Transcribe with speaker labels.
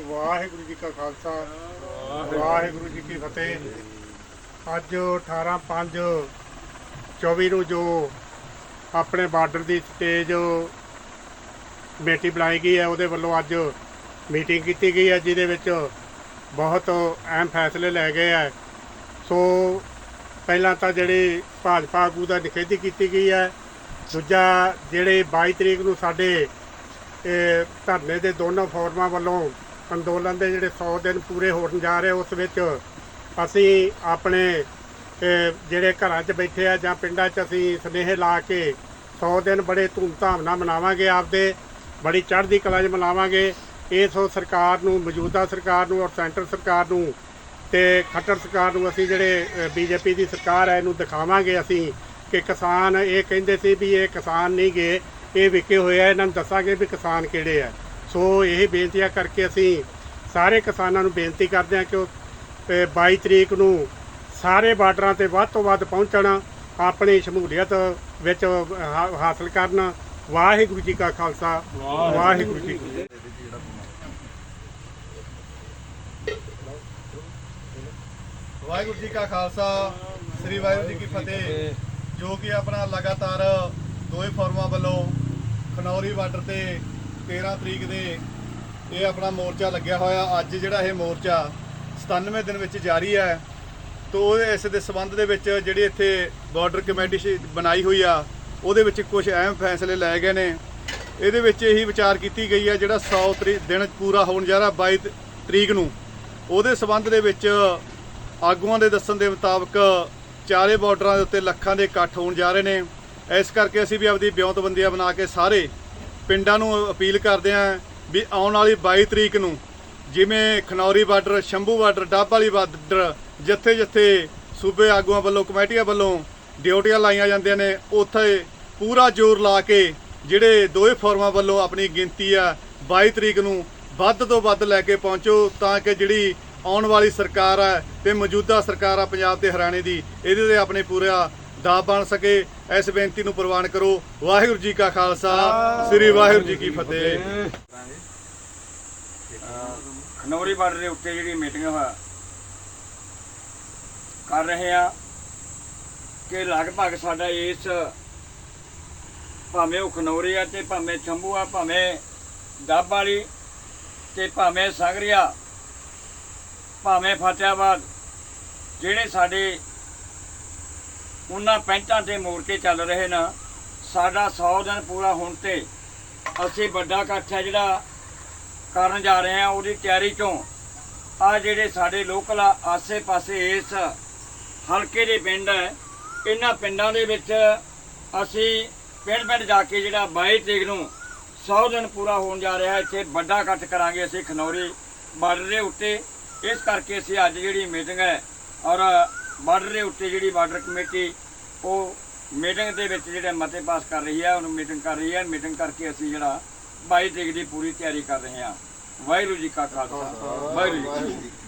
Speaker 1: ਵਾਹਿਗੁਰੂ ਜੀ ਕਾ ਖਾਲਸਾ ਵਾਹਿਗੁਰੂ। ਜੀ ਕੀ ਫਤਿਹ। ਅੱਜ 18 5 24 ਨੂੰ ਜੋ ਆਪਣੇ ਬਾਰਡਰ ਦੀ ਸਟੇਜ ਕਮੇਟੀ ਬਣਾਈ ਗਈ ਹੈ ਉਹਦੇ ਵੱਲੋਂ ਅੱਜ ਮੀਟਿੰਗ ਕੀਤੀ ਗਈ ਹੈ ਜਿਹਦੇ ਵਿੱਚ ਬਹੁਤ ਅਹਿਮ ਫੈਸਲੇ ਲਏ ਗਏ ਹੈ। ਸੋ ਪਹਿਲਾਂ ਤਾਂ ਜਿਹੜੀ ਭਾਜਪਾ ਆਗੂ ਦਾ ਨਿਖੇਧੀ ਕੀਤੀ ਗਈ ਹੈ ਦੂਜਾ ਜਿਹੜੇ 22 ਤਰੀਕ ਨੂੰ ਸਾਡੇ ਧਰਨੇ ਦੇ ਦੋਨੋਂ ਫੋਰਮਾਂ ਵੱਲੋਂ ਅੰਦੋਲਨ ਦੇ ਜਿਹੜੇ 100 ਦਿਨ ਪੂਰੇ ਹੋਣ ਜਾ ਰਹੇ, ਉਸ ਵਿੱਚ ਅਸੀਂ ਆਪਣੇ ਜਿਹੜੇ ਘਰਾਂ 'ਚ ਬੈਠੇ ਆ ਜਾਂ ਪਿੰਡਾਂ 'ਚ ਅਸੀਂ ਸੁਨੇਹੇ ਲਾ ਕੇ 100 ਦਿਨ ਬੜੇ ਧੂਮਧਾਮ ਨਾਲ ਮਨਾਵਾਂਗੇ ਆਪਦੇ, ਬੜੀ ਚੜ੍ਹਦੀ ਕਲਾ 'ਚ ਮਨਾਵਾਂਗੇ। ਇਸ ਸਰਕਾਰ ਨੂੰ, ਮੌਜੂਦਾ ਸਰਕਾਰ ਨੂੰ ਔਰ ਸੈਂਟਰ ਸਰਕਾਰ ਨੂੰ ਤੇ ਖੱਟਰ ਸਰਕਾਰ ਨੂੰ ਅਸੀਂ ਜਿਹੜੇ ਬੀਜੇਪੀ ਦੀ ਸਰਕਾਰ ਹੈ ਇਹਨੂੰ ਦਿਖਾਵਾਂਗੇ ਅਸੀਂ ਕਿ ਕਿਸਾਨ ਇਹ ਕਹਿੰਦੇ ਸੀ ਵੀ ਇਹ ਕਿਸਾਨ ਨਹੀਂ ਗਏ ਇਹ ਵਿਕੇ ਹੋਏ ਆ, ਇਹਨਾਂ ਨੂੰ ਦੱਸਾਂਗੇ ਵੀ ਕਿਸਾਨ ਕਿਹੜੇ ਆ। ਸੋ ਇਹ ਬੇਨਤੀਆਂ ਕਰਕੇ ਅਸੀਂ ਸਾਰੇ ਕਿਸਾਨਾਂ ਨੂੰ ਬੇਨਤੀ ਕਰਦੇ ਹਾਂ ਕਿ ਉਹ ਅ, 22 ਤਰੀਕ ਨੂੰ ਸਾਰੇ ਬਾਰਡਰਾਂ ਤੇ ਵੱਧ ਤੋਂ ਵੱਧ ਪਹੁੰਚਣ ਆਪਣੀ ਸ਼ਮੂਲੀਅਤ ਵਿੱਚ ਹਾਸਲ ਕਰਨ। ਵਾਹਿਗੁਰੂ ਜੀ ਕਾ ਖਾਲਸਾ। ਵਾਹਿਗੁਰੂ ਜੀ ਕੀ ਫਤਿਹ।
Speaker 2: ਵਾਹਿਗੁਰੂ ਜੀ ਕਾ ਖਾਲਸਾ ਸ੍ਰੀ ਵਾਹਿਗੁਰੂ ਜੀ ਕੀ ਫਤਿਹ। ਜੋ ਕਿ ਆਪਣਾ ਲਗਾਤਾਰ ਦੋਵੇਂ ਫੋਰਮਾਂ ਵੱਲੋਂ ਖਨੌਰੀ ਬਾਰਡਰ ਤੇ 13 ਤਰੀਕ ਦੇ ਇਹ ਆਪਣਾ ਮੋਰਚਾ ਲੱਗਿਆ ਹੋਇਆ। ਅੱਜ ਜਿਹੜਾ ਇਹ ਮੋਰਚਾ 97 ਦਿਨ ਵਿੱਚ ਜਾਰੀ ਹੈ, ਤੋ ਉਹ ਇਸ ਦੇ ਸਬੰਧ ਦੇ ਵਿੱਚ ਜਿਹੜੀ ਇੱਥੇ ਬਾਰਡਰ ਕਮੇਟੀ ਬਣਾਈ ਹੋਈ ਆ, ਉਹਦੇ ਵਿੱਚ ਕੁਝ ਅਹਿਮ ਫੈਸਲੇ ਲਏ ਗਏ ਨੇ। ਇਹਦੇ ਵਿੱਚ ਇਹੀ ਵਿਚਾਰ ਕੀਤੀ ਗਈ ਹੈ, ਜਿਹੜਾ 100 ਤਰੀਕ ਦਿਨ ਪੂਰਾ ਹੋਣ ਜਾ ਰਿਹਾ 22 ਤਰੀਕ ਨੂੰ। ਉਹਦੇ ਸਬੰਧ ਦੇ ਵਿੱਚ ਆਗੂਆਂ ਦੇ ਦੱਸਣ ਦੇ ਮੁਤਾਬਕ ਚਾਰੇ ਬਾਰਡਰਾਂ ਦੇ ਉੱਤੇ ਲੱਖਾਂ ਦੇ ਇਕੱਠ ਹੋਣ ਜਾ ਰਹੇ ਨੇ। ਇਸ ਕਰਕੇ ਅਸੀਂ ਵੀ ਆਪਦੀ ਬਿਉਂਤਬੰਦੀਆਂ ਬਣਾ ਕੇ ਸਾਰੇ ਪਿੰਡਾਂ ਨੂੰ ਅਪੀਲ ਕਰਦੇ ਹਾਂ ਵੀ ਆਉਣ ਵਾਲੀ 22 ਤਰੀਕ ਨੂੰ ਜਿਵੇਂ ਖਨੌਰੀ ਬਾਰਡਰ, ਸ਼ੰਭੂ ਬਾਰਡਰ, ਡੱਬ ਵਾਲੀ ਬਾਰਡਰ ਜਿੱਥੇ ਜਿੱਥੇ ਸੂਬੇ ਆਗੂਆਂ ਵੱਲੋਂ, ਕਮੇਟੀਆਂ ਵੱਲੋਂ ਡਿਊਟੀਆਂ ਲਾਈਆਂ ਜਾਂਦੀਆਂ ਨੇ, ਉੱਥੇ ਪੂਰਾ ਜ਼ੋਰ ਲਾ ਕੇ ਜਿਹੜੇ ਦੋਵੇਂ ਫੋਰਮਾਂ ਵੱਲੋਂ ਆਪਣੀ ਗਿਣਤੀ ਆ 22 ਤਰੀਕ ਨੂੰ ਵੱਧ ਤੋਂ ਵੱਧ ਲੈ ਕੇ ਪਹੁੰਚੋ ਤਾਂ ਕਿ ਜਿਹੜੀ ਆਉਣ ਵਾਲੀ ਸਰਕਾਰ ਹੈ ਤੇ ਮੌਜੂਦਾ ਸਰਕਾਰ ਆ ਪੰਜਾਬ ਤੇ ਹਰਿਆਣੇ ਦੀ, ਇਹਦੇ ਤੇ ਆਪਣੇ ਪੂਰਾ ਦਾ ਬਣ ਸਕੇ, ਇਸ ਬੇਨਤੀ ਨੂੰ ਪ੍ਰਵਾਨ ਕਰੋ। ਵਾਹਿਗੁਰੂ ਜੀ ਕਾ ਖਾਲਸਾ, ਸ੍ਰੀ ਵਾਹਿਗੁਰੂ ਜੀ ਕੀ ਫਤਿਹ।
Speaker 3: ਖਨੌਰੀ ਬਾਰਡਰ ਦੇ ਉੱਤੇ ਜਿਹੜੀ ਮੀਟਿੰਗ ਹੋਇਆ ਕਰ ਰਹੇ ਆ ਕਿ ਲਗਭਗ ਸਾਡਾ ਇਸ ਭਾਵੇਂ ਉਹ ਖਨੌਰੀ ਆ ਤੇ ਭਾਵੇਂ ਚੰਬੂ ਆ, ਭਾਵੇਂ ਡੱਬ ਵਾਲੀ ਤੇ ਭਾਵੇਂ ਸੰਗਰੀਆ, ਭਾਵੇਂ ਫਤਿਆਬਾਦ ਜਿਹੜੇ ਸਾਡੇ ਉਹਨਾਂ ਪੈਂਟਾਂ ਤੇ ਮੋਰਚੇ ਚੱਲ ਰਹੇ ਨਾ। ਸਾਡਾ 100 ਦਿਨ ਪੂਰਾ ਹੋਣ ਤੇ ਅਸੀਂ ਵੱਡਾ ਇਕੱਠ ਹੈ ਜਿਹੜਾ ਕਰਨ ਜਾ ਰਹੇ ਹਾਂ ਉਹਦੀ ਤਿਆਰੀ ਚੋਂ। ਆ ਜਿਹੜੇ ਸਾਡੇ ਲੋਕਲ ਆਸੇ-ਪਾਸੇ ਇਸ ਹਲਕੇ ਦੇ ਪਿੰਡ ਹੈ ਇਹਨਾਂ ਪਿੰਡਾਂ ਦੇ ਵਿੱਚ ਅਸੀਂ ਪਿੰਡ-ਪਿੰਡ ਜਾ ਕੇ ਜਿਹੜਾ 22 ਤਰੀਕ ਨੂੰ 100 ਦਿਨ ਪੂਰਾ ਹੋਣ ਜਾ ਰਿਹਾ, ਇੱਥੇ ਵੱਡਾ ਇਕੱਠ ਕਰਾਂਗੇ ਅਸੀਂ ਖਨੌਰੀ ਬਾਰਡਰ ਦੇ ਉੱਤੇ। ਇਸ ਕਰਕੇ ਅਸੀਂ ਅੱਜ ਜਿਹੜੀ ਮੀਟਿੰਗ ਹੈ ਔਰ ਬਾਰਡਰ ਦੇ ਉੱਤੇ ਜਿਹੜੀ ਬਾਰਡਰ ਕਮੇਟੀ, ਉਹ ਮੀਟਿੰਗ ਦੇ ਵਿੱਚ ਜਿਹੜੇ ਮਤੇ ਪਾਸ ਕਰ ਰਹੀ ਹੈ ਉਹਨੂੰ ਮੀਟਿੰਗ ਕਰ ਰਹੀ ਹੈ ਮੀਟਿੰਗ ਕਰਕੇ ਅਸੀਂ ਜਿਹੜਾ 22 ਤਰੀਕ ਦੀ ਪੂਰੀ ਤਿਆਰੀ ਕਰ ਰਹੇ ਹਾਂ। ਵਾਹਿਗੁਰੂ ਜੀ ਕਾ ਖਾਲਸਾ, ਵਾਹਿਗੁਰੂ ਜੀ ਕੀ ਫਤਿਹ।